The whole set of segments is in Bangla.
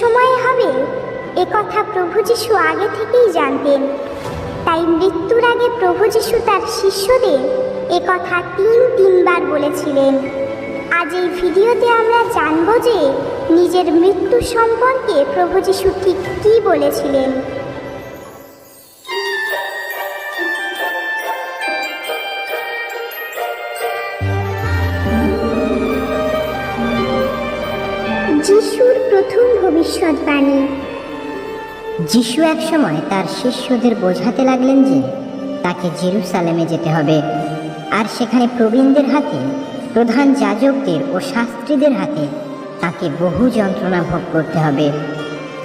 সময়ে হবে, এ কথা প্রভু যিশু আগে থেকেই জানতেন। তাই মৃত্যুর আগে প্রভু যিশু তার শিষ্যদের এ কথা তিন তিনবার বলেছিলেন। আজ এই ভিডিওতে আমরা জানব যে নিজের মৃত্যু সম্পর্কে প্রভু যিশু ঠিক কী বলেছিলেন। যিশুর প্রথম ভবিষ্যৎবাণী যিশু এক সময় তার শিষ্যদের বোঝাতে লাগলেন যে তাকে জেরুসালেমে যেতে হবে, আর সেখানে প্রবীণদের হাতে, প্রধান যাজকদের ও শাস্ত্রীদের হাতে তাকে বহু যন্ত্রণা ভোগ করতে হবে।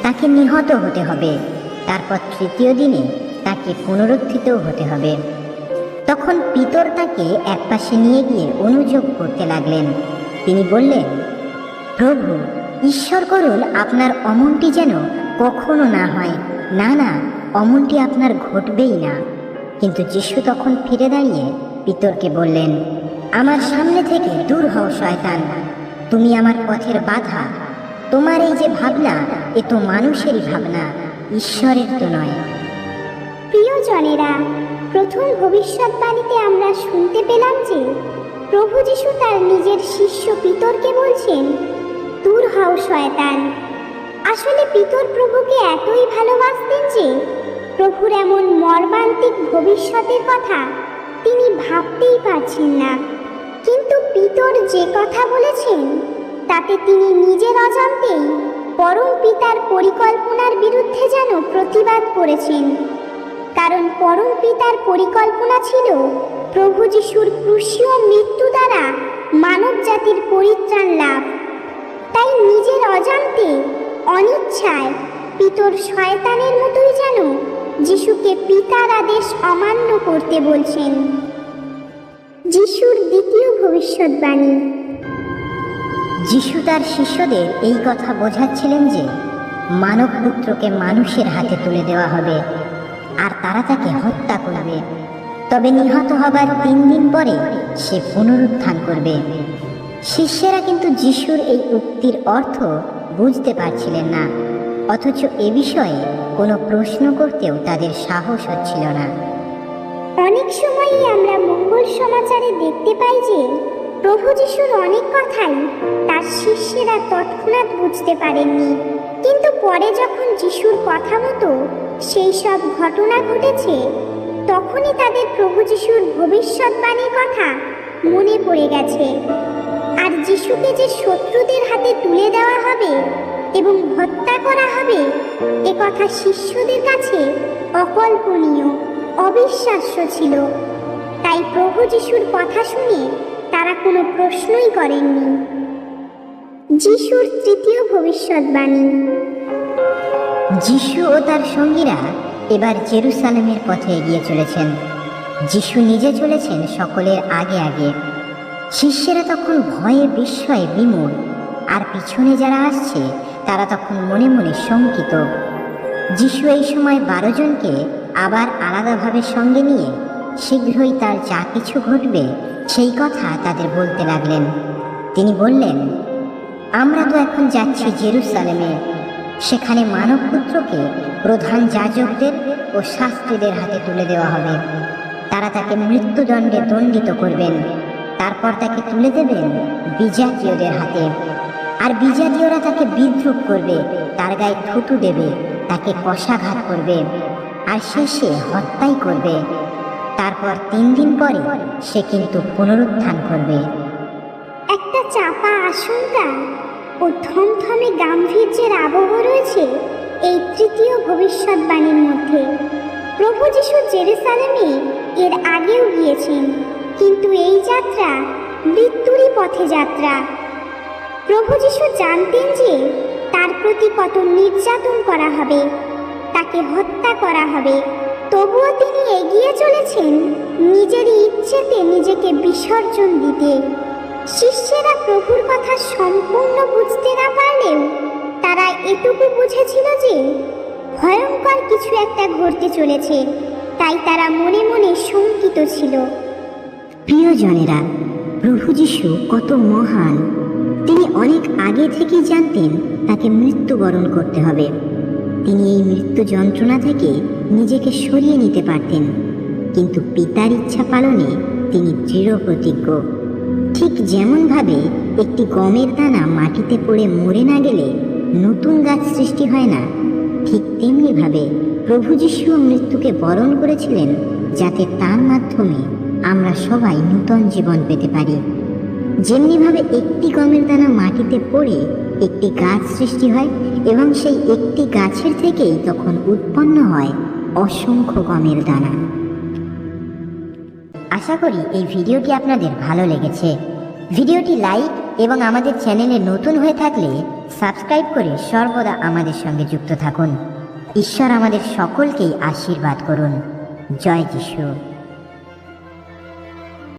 তাকে নিহত হতে হবে, তারপর তৃতীয় দিনে তাকে পুনরুত্থিতও হতে হবে। তখন পিতর তাকে একপাশে নিয়ে গিয়ে অনুযোগ করতে লাগলেন। তিনি বললেন, প্রভু ঈশ্বর করুন আপনার অমনটি যেন কখনো না হয়। না না, অমনটি আপনার ঘটবেই না। কিন্তু যিশু তখন ফিরে দাঁড়িয়ে পিতরকে বললেন, আমার সামনে থেকে দূর হও, শয়তান। তুমি আমার পথের বাধা। তোমার এই যে ভাবনা, এ তো মানুষেরই ভাবনা, ঈশ্বরের তো নয়। প্রিয়জনেরা, প্রথম ভবিষ্যৎবাণীতে আমরা শুনতে পেলাম যে প্রভু যিশু তার নিজের শিষ্য পিতরকে বলছেন হও শয়তান। আসলে পিতর প্রভুকে এতই ভালোবাসতেন যে, প্রভুর এমন মর্মান্তিক ভবিষ্যতের কথা তিনি ভাবতেই পারছেন না। কিন্তু পিতর যে কথা বলেছেন, তাতে তিনি নিজের অজান্তেই পরম পিতার পরিকল্পনার বিরুদ্ধে যেন প্রতিবাদ করেছেন। কারণ পরম পিতার পরিকল্পনা ছিল প্রভু যিশুর ক্রুশীয় মৃত্যু দ্বারা মানব জাতির পরিত্রাণ লাভ। তাই নিজের অজান্তে, অনিচ্ছায়, পিতর শয়তানের মতোই যেন যিশুকে পিতার আদেশ অমান্য করতে বলছেন। যিশুর দ্বিতীয় ভবিষ্যৎবাণী। যিশু তার শিষ্যদের এই কথা বোঝাচ্ছিলেন যে, মানব পুত্রকে মানুষের হাতে তুলে দেওয়া হবে, আর তারা তাকে হত্যা করবে। তবে নিহত হবার তিন দিন পরে সে পুনরুত্থান করবে। শিষ্যেরা কিন্তু যিশুর এই উক্তির অর্থ বুঝতে পারছিলেন না, অথচ এ বিষয়ে কোনো প্রশ্ন করতেও তাদের সাহস হচ্ছিল না। অনেক সময়ই আমরা মঙ্গল সমাচারে দেখতে পাই যে প্রভু যিশুর অনেক কথাই তার শিষ্যেরা তৎক্ষণাৎ বুঝতে পারেননি। কিন্তু পরে যখন যিশুর কথা মতো সেই সব ঘটনা ঘটেছে, তখনই তাদের প্রভু যিশুর ভবিষ্যৎবাণীর কথা মনে পড়ে গেছে। আর যিশুকে যে শত্রুদের হাতে তুলে দেওয়া হবে এবং হত্যা করা হবে, এ কথা শিষ্যদের কাছে অকল্পনীয়, অবিশ্বাস্য ছিল। তাই প্রভু যিশুর কথা শুনে তারা কোনো প্রশ্নই করেননি। যিশুর তৃতীয় ভবিষ্যৎবাণী। যিশু ও তার সঙ্গীরা এবার জেরুসালেমের পথে এগিয়ে চলেছেন। যিশু নিজে চলেছেন সকলের আগে আগে। শিষ্যেরা তখন ভয়ে বিস্ময়ে বিমূঢ়, আর পিছনে যারা আসছে, তারা তখন মনে মনে শঙ্কিত। যিশু এই সময় বারো জনকে আবার আলাদাভাবে সঙ্গে নিয়ে শীঘ্রই তার যা কিছু ঘটবে, সেই কথা তাদের বলতে লাগলেন। তিনি বললেন, আমরা তো এখন যাচ্ছি জেরুসালেমে। সেখানে মানবপুত্রকে প্রধান যাজকদের ও শাস্ত্রীদের হাতে তুলে দেওয়া হবে। তারা তাকে মৃত্যুদণ্ডে দণ্ডিত করবেন। তারপর তাকে তুলে দেবেন বিজাতীয়দের হাতে। আর বিজাতীয়রা তাকে বিদ্রুপ করবে, তার গায়ে থুতু দেবে, তাকে কষাঘাত করবে, আর শেষে হত্যাই করবে। তারপর তিন দিন পরে সে কিন্তু পুনরুত্থান করবে। একটা চাপা আশঙ্কা ও থমথমে গাম্ভীর্যের আবহ রয়েছে এই তৃতীয় ভবিষ্যৎবাণীর মধ্যে। প্রভু যিশু জেরুসালেমে এর আগেও গিয়েছেন। কিন্তু এই যাত্রা মৃত্যুরই পথে যাত্রা। প্রভু যিশু জানতেন যে তার প্রতি কত নির্যাতন করা হবে, তাকে হত্যা করা হবে। তবুও তিনি এগিয়ে চলেছেন নিজেরই ইচ্ছেতে নিজেকে বিসর্জন দিতে। শিষ্যেরা প্রভুর কথা সম্পূর্ণ বুঝতে না পারলেও তারা এটুকু বুঝেছিল যে ভয়ঙ্কর কিছু একটা ঘটতে চলেছে, তাই তারা মনে মনে শঙ্কিত ছিল। প্রিয়জনেরা প্রভু যিশু কত মহান। তিনি অনেক আগে থেকেই জানতেন তাকে মৃত্যুবরণ করতে হবে। তিনি এই মৃত্যু যন্ত্রণা থেকে নিজেকে সরিয়ে নিতে পারতেন। কিন্তু পিতার ইচ্ছা পালনে তিনি দৃঢ় প্রতিজ্ঞ। ঠিক যেমনভাবে একটি গমের দানা মাটিতে পড়ে মরে না গেলে নতুন গাছ সৃষ্টি হয় না, ঠিক তেমনিভাবে প্রভু যিশুও মৃত্যুকে বরণ করেছিলেন যাতে তার মাধ্যমে আমরা সবাই নূতন জীবন পেতে পারি। যেমনিভাবে একটি গমের দানা মাটিতে পড়ে একটি গাছ সৃষ্টি হয় এবং সেই একটি গাছের থেকেই তখন উৎপন্ন হয় অসংখ্য গমের দানা। আশা করি এই ভিডিওটি আপনাদের ভালো লেগেছে। ভিডিওটি লাইক এবং আমাদের চ্যানেলে নতুন হয়ে থাকলে সাবস্ক্রাইব করে সর্বদা আমাদের সঙ্গে যুক্ত থাকুন। ঈশ্বর আমাদের সকলকেই আশীর্বাদ করুন। জয় যিশু।